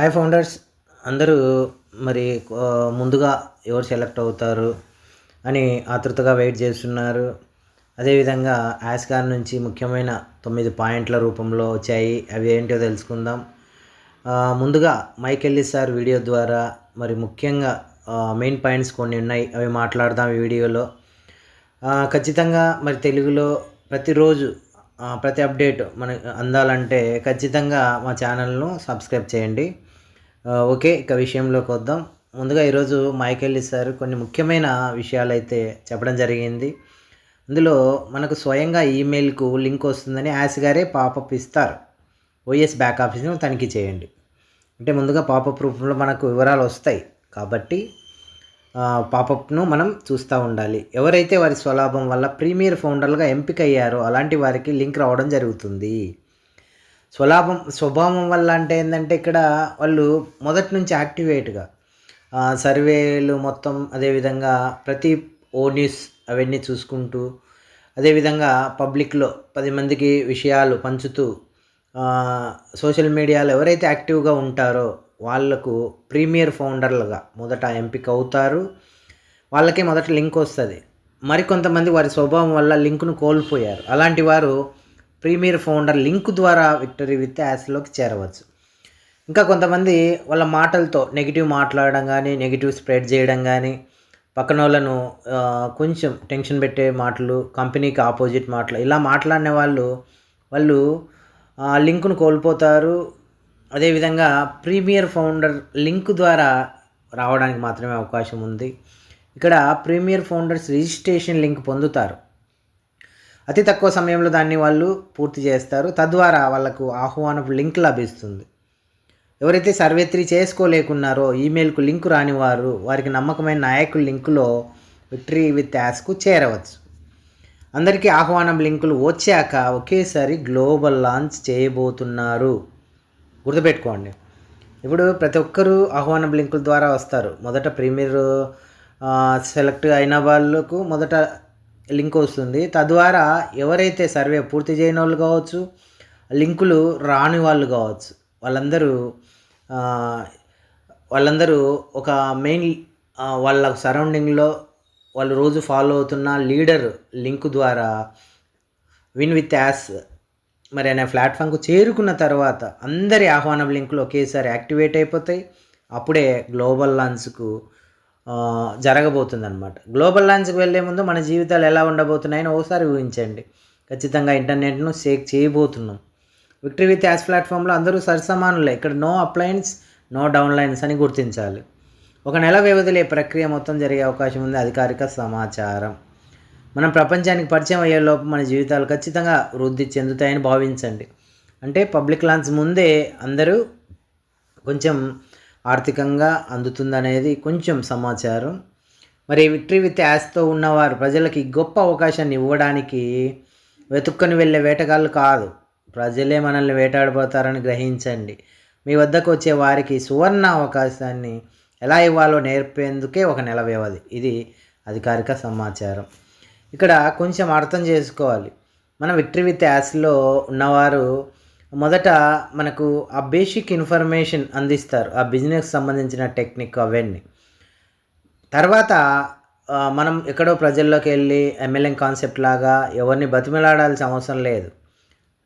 Hi founders అందరూ మరి ముందుగా ఎవరు సెలెక్ట్ అవుతారు అని ఆతృతగా వెయిట్ చేస్తున్నారు. అదేవిధంగా యాస్ నుంచి ముఖ్యమైన తొమ్మిది పాయింట్ల రూపంలో వచ్చాయి. అవి ఏంటో తెలుసుకుందాం. ముందుగా మైక్ సార్ వీడియో ద్వారా మరి ముఖ్యంగా మెయిన్ పాయింట్స్ కొన్ని ఉన్నాయి. అవి మాట్లాడదాం ఈ వీడియోలో. ఖచ్చితంగా మరి తెలుగులో ప్రతిరోజు ప్రతి అప్డేట్ మనకు అందాలంటే ఖచ్చితంగా మా ఛానల్ను సబ్స్క్రైబ్ చేయండి. ఓకే ఇక విషయంలోకి వద్దాం. ముందుగా ఈరోజు మైకెల్ సార్ కొన్ని ముఖ్యమైన విషయాలు అయితే చెప్పడం జరిగింది. అందులో మనకు స్వయంగా ఈమెయిల్కు లింక్ వస్తుందని యాస్ గారే పాపప్ ఇస్తారు. ఓఎస్ బ్యాక్ ఆఫీస్ను తనిఖీ చేయండి. అంటే ముందుగా పాపప్ రూపంలో మనకు వివరాలు వస్తాయి. కాబట్టి పాపప్ను మనం చూస్తూ ఉండాలి. ఎవరైతే వారి స్వలాభం వల్ల ప్రీమియర్ ఫౌండర్లుగా ఎంపిక అయ్యారో అలాంటి వారికి లింక్ రావడం జరుగుతుంది. స్వలాభం స్వభావం వల్ల అంటే ఏంటంటే ఇక్కడ వాళ్ళు మొదటి నుంచి యాక్టివేట్గా సర్వేలు మొత్తం అదేవిధంగా ప్రతి ఓ న్యూస్ అవన్నీ చూసుకుంటూ అదేవిధంగా పబ్లిక్లో పది మందికి విషయాలు పంచుతూ సోషల్ మీడియాలో ఎవరైతే యాక్టివ్గా ఉంటారో వాళ్ళకు ప్రీమియర్ ఫౌండర్లుగా మొదట ఎంపిక అవుతారు. వాళ్ళకే మొదట లింక్ వస్తుంది. మరికొంతమంది వారి స్వభావం వల్ల లింకును కోల్పోయారు. అలాంటి వారు ప్రీమియర్ ఫౌండర్ లింక్ ద్వారా విక్టరీ విత్ యాస్లోకి చేరవచ్చు. ఇంకా కొంతమంది వాళ్ళ మాటలతో నెగిటివ్ మాట్లాడడం కానీ నెగిటివ్ స్ప్రెడ్ చేయడం కానీ పక్కన వాళ్ళను కొంచెం టెన్షన్ పెట్టే మాటలు కంపెనీకి ఆపోజిట్ మాటలు ఇలా మాట్లాడిన వాళ్ళు వాళ్ళు ఆ లింకును కోల్పోతారు. అదేవిధంగా ప్రీమియర్ ఫౌండర్ లింక్ ద్వారా రావడానికి మాత్రమే అవకాశం ఉంది. ఇక్కడ ప్రీమియర్ ఫౌండర్స్ రిజిస్ట్రేషన్ లింక్ పొందుతారు. అతి తక్కువ సమయంలో దాన్ని వాళ్ళు పూర్తి చేస్తారు. తద్వారా వాళ్ళకు ఆహ్వానపు లింక్ లభిస్తుంది. ఎవరైతే సర్వేత్రి చేసుకోలేకున్నారో ఈమెయిల్కు లింక్ రాని వారు వారికి నమ్మకమైన నాయకుల లింకులో విక్టరీ విత్ యాస్కు చేరవచ్చు. అందరికీ ఆహ్వానం లింకులు వచ్చాక ఒకేసారి గ్లోబల్ లాంచ్ చేయబోతున్నారు. గుర్తుపెట్టుకోండి. ఇప్పుడు ప్రతి ఒక్కరూ ఆహ్వానం లింకుల ద్వారా వస్తారు. మొదట ప్రీమియర్ సెలెక్ట్ అయిన వాళ్ళకు మొదట లింక్ వస్తుంది. తద్వారా ఎవరైతే సర్వే పూర్తి చేయని వాళ్ళు కావచ్చు లింకులు రాని వాళ్ళు కావచ్చు వాళ్ళందరూ వాళ్ళందరూ ఒక మెయిన్ వాళ్ళ సరౌండింగ్లో వాళ్ళు రోజు ఫాలో అవుతున్న లీడర్ లింక్ ద్వారా విన్ విత్ యాస్ మరి అనే ప్లాట్ఫామ్కు చేరుకున్న తర్వాత అందరి ఆహ్వానం లింకులు ఒకేసారి యాక్టివేట్ అయిపోతాయి. అప్పుడే గ్లోబల్ లాంచ్కు జరగబోతుందన్నమాట. గ్లోబల్ లాంచ్కి వెళ్ళే ముందు మన జీవితాలు ఎలా ఉండబోతున్నాయని ఒకసారి ఊహించండి. ఖచ్చితంగా ఇంటర్నెట్ను షేక్ చేయబోతున్నాం. విక్టరీ విత్ యాస్ ప్లాట్ఫామ్లో అందరూ సరిసమానులే. ఇక్కడ నో అప్లయన్స్ నో డౌన్లైన్స్ అని గుర్తించాలి. ఒక నెల వ్యవధిలో ఈ ప్రక్రియ మొత్తం జరిగే అవకాశం ఉంది. అధికారిక సమాచారం. మనం ప్రపంచానికి పరిచయం అయ్యే లోపు మన జీవితాలు ఖచ్చితంగా వృద్ధి చెందుతాయని భావించండి. అంటే పబ్లిక్ లాంచ్ ముందే అందరూ కొంచెం ఆర్థికంగా అందుతుందనేది కొంచెం సమాచారం. మరి విక్టరీ విత్ యాస్తో ఉన్నవారు ప్రజలకి గొప్ప అవకాశాన్ని ఇవ్వడానికి వెతుక్కొని వెళ్ళే వేటగాళ్ళు కాదు. ప్రజలే మనల్ని వేటాడిపోతారని గ్రహించండి. మీ వద్దకు వచ్చే వారికి సువర్ణ అవకాశాన్ని ఎలా ఇవ్వాలో నేర్పేందుకే ఒక నెల వ్యవధి. ఇది అధికారిక సమాచారం. ఇక్కడ కొంచెం అర్థం చేసుకోవాలి. మనం విక్టరీ విత్ యాస్లో ఉన్నవారు మొదట మనకు ఆ బేసిక్ ఇన్ఫర్మేషన్ అందిస్తారు ఆ బిజినెస్ సంబంధించిన టెక్నిక్ అవన్నీ. తర్వాత మనం ఎక్కడో ప్రజల్లోకి వెళ్ళి ఎమ్మెల్యే కాన్సెప్ట్ లాగా ఎవరిని బతిమలాడాల్సిన అవసరం లేదు.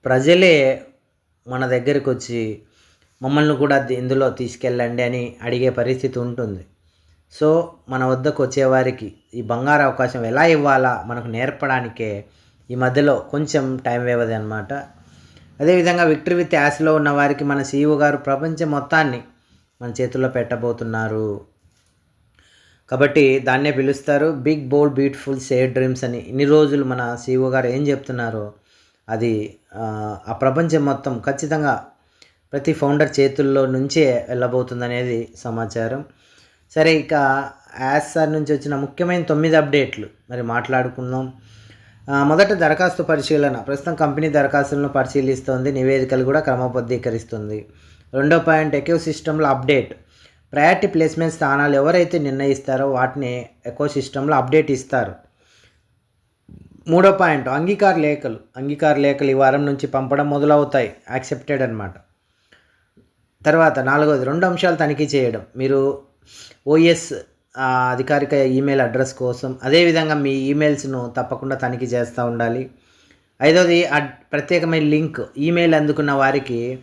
ప్రజలే మన దగ్గరికి వచ్చి మమ్మల్ని కూడా ఇందులో తీసుకెళ్ళండి అని అడిగే పరిస్థితి ఉంటుంది. సో మన వద్దకు వచ్చేవారికి ఈ బంగారు అవకాశం ఎలా ఇవ్వాలా మనకు నేర్పడానికే ఈ మధ్యలో కొంచెం టైం వ్యవధి అనమాట అదేవిధంగా విక్టరీ విత్ యాస్లో ఉన్న వారికి మన సీఈఓ గారు ప్రపంచం మొత్తాన్ని మన చేతుల్లో పెట్టబోతున్నారు. కాబట్టి దాన్నే పిలుస్తారు big bold beautiful save dreams అని. ఇన్ని రోజులు మన సీఈఓ గారు ఏం చెప్తున్నారో అది ఆ, ప్రపంచం మొత్తం ఖచ్చితంగా ప్రతి ఫౌండర్ చేతుల్లో నుంచే వెళ్ళబోతుందనేది సమాచారం. సరే ఇక యాస్ సార్ నుంచి వచ్చిన ముఖ్యమైన తొమ్మిది అప్డేట్లు. మరి మాట్లాడుకుందాం. మొదట దరఖాస్తు పరిశీలన. ప్రస్తుతం కంపెనీ దరఖాస్తులను పరిశీలిస్తోంది. నివేదికలు కూడా క్రమబద్ధీకరిస్తుంది. రెండో పాయింట్ ఎకో సిస్టంలో అప్డేట్. ప్రయారిటీ ప్లేస్మెంట్ స్థానాలు ఎవరైతే నిర్ణయిస్తారో వాటిని ఎకో సిస్టంలో అప్డేట్ ఇస్తారు. మూడో పాయింట్ అంగీకార లేఖలు. అంగీకార లేఖలు ఈ వారం నుంచి పంపడం మొదలవుతాయి. యాక్సెప్టెడ్ అనమాట తర్వాత నాలుగవది రెండు అంశాలు తనిఖీ చేయడం. మీరు ఓఎస్ అధికారిక ఈమెయిల్ అడ్రస్ కోసం అదేవిధంగా మీ ఈమెయిల్స్ను తప్పకుండా తనిఖీ చేస్తూ ఉండాలి. ఐదవది అడ్ ప్రత్యేకమైన లింక్ ఈమెయిల్ అందుకున్న వారికి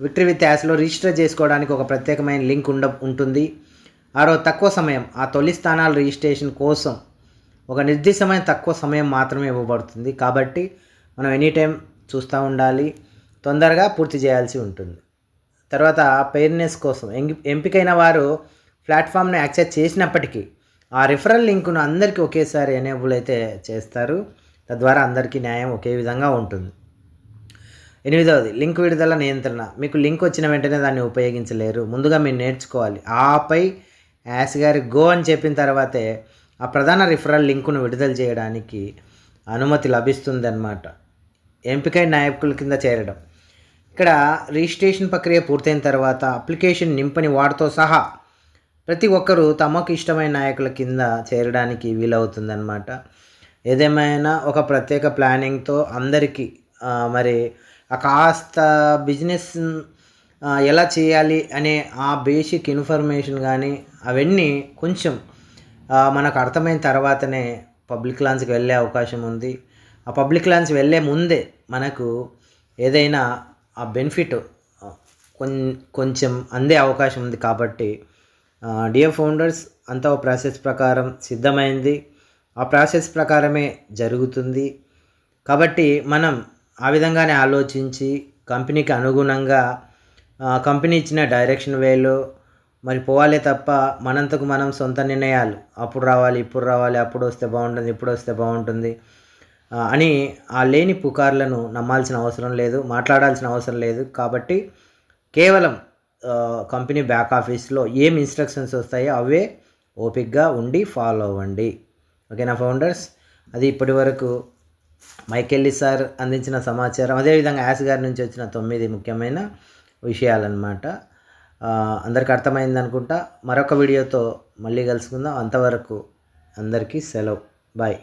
విక్టరీ విత్ యాస్లో రిజిస్టర్ చేసుకోవడానికి ఒక ప్రత్యేకమైన లింక్ ఉండ ఉంటుంది. ఆరో తక్కువ సమయం ఆ తొలి స్థానాల రిజిస్ట్రేషన్ కోసం ఒక నిర్దిష్టమైన తక్కువ సమయం మాత్రమే ఇవ్వబడుతుంది. కాబట్టి మనం ఎనీ టైం చూస్తూ ఉండాలి. తొందరగా పూర్తి చేయాల్సి ఉంటుంది. తర్వాత పెయిర్నెస్ కోసం ఎంపికైన వారు ప్లాట్ఫామ్ని యాక్సెస్ చేసినప్పటికీ ఆ రిఫరల్ లింకును అందరికీ ఒకేసారి ఎనేబుల్ అయితే చేస్తారు. తద్వారా అందరికీ న్యాయం ఒకే విధంగా ఉంటుంది. ఎనిమిదవది లింక్ విడుదల నియంత్రణ. మీకు లింక్ వచ్చిన వెంటనే దాన్ని ఉపయోగించలేరు. ముందుగా మీరు నేర్చుకోవాలి. ఆపై యాస్ గారి గో అని చెప్పిన తర్వాతే ఆ ప్రధాన రిఫరల్ లింకును విడుదల చేయడానికి అనుమతి లభిస్తుందన్నమాట. ఎంపికైన నాయకుల కింద చేరడం. ఇక్కడ రిజిస్ట్రేషన్ ప్రక్రియ పూర్తయిన తర్వాత అప్లికేషన్ నింపని వాటితో సహా ప్రతి ఒక్కరూ తమకు ఇష్టమైన నాయకుల కింద చేరడానికి వీలవుతుందన్నమాట. ఏదేమైనా ఒక ప్రత్యేక ప్లానింగ్తో అందరికీ మరి ఆ కాస్త బిజినెస్ ఎలా చేయాలి అనే ఆ బేసిక్ ఇన్ఫర్మేషన్ కానీ అవన్నీ కొంచెం మనకు అర్థమైన తర్వాతనే పబ్లిక్ లాంచ్కి వెళ్ళే అవకాశం ఉంది. ఆ పబ్లిక్ లాంచ్ వెళ్ళే ముందే మనకు ఏదైనా ఆ బెనిఫిట్ కొం కొంచెం అందే అవకాశం ఉంది కాబట్టి డియర్ ఫౌండర్స్ అంతా ఒక ప్రాసెస్ ప్రకారం సిద్ధమైంది. ఆ ప్రాసెస్ ప్రకారమే జరుగుతుంది. కాబట్టి మనం ఆ విధంగానే ఆలోచించి కంపెనీకి అనుగుణంగా కంపెనీ ఇచ్చిన డైరెక్షన్ వేలో మరి పోవాలే తప్ప మనంతకు మనం సొంత నిర్ణయాలు. అప్పుడు రావాలి ఇప్పుడు రావాలి అప్పుడు వస్తే బాగుంటుంది ఇప్పుడు వస్తే బాగుంటుంది అని ఆ లేని పుకార్లను నమ్మాల్సిన అవసరం లేదు మాట్లాడాల్సిన అవసరం లేదు. కాబట్టి కేవలం కంపెనీ బ్యాక్ ఆఫీస్లో ఏం ఇన్స్ట్రక్షన్స్ వస్తాయో అవే ఓపిక్గా ఉండి ఫాలో అవ్వండి. ఓకేనా ఫౌండర్స్ అది ఇప్పటి వరకు మైకెల్లి సార్ అందించిన సమాచారం. అదేవిధంగా యాస్ గారి నుంచి వచ్చిన తొమ్మిది ముఖ్యమైన విషయాలన్నమాట. అందరికి అర్థమైంది అనుకుంటా. మరొక వీడియోతో మళ్ళీ కలుసుకుందాం. అంతవరకు అందరికీ సెలవు. బాయ్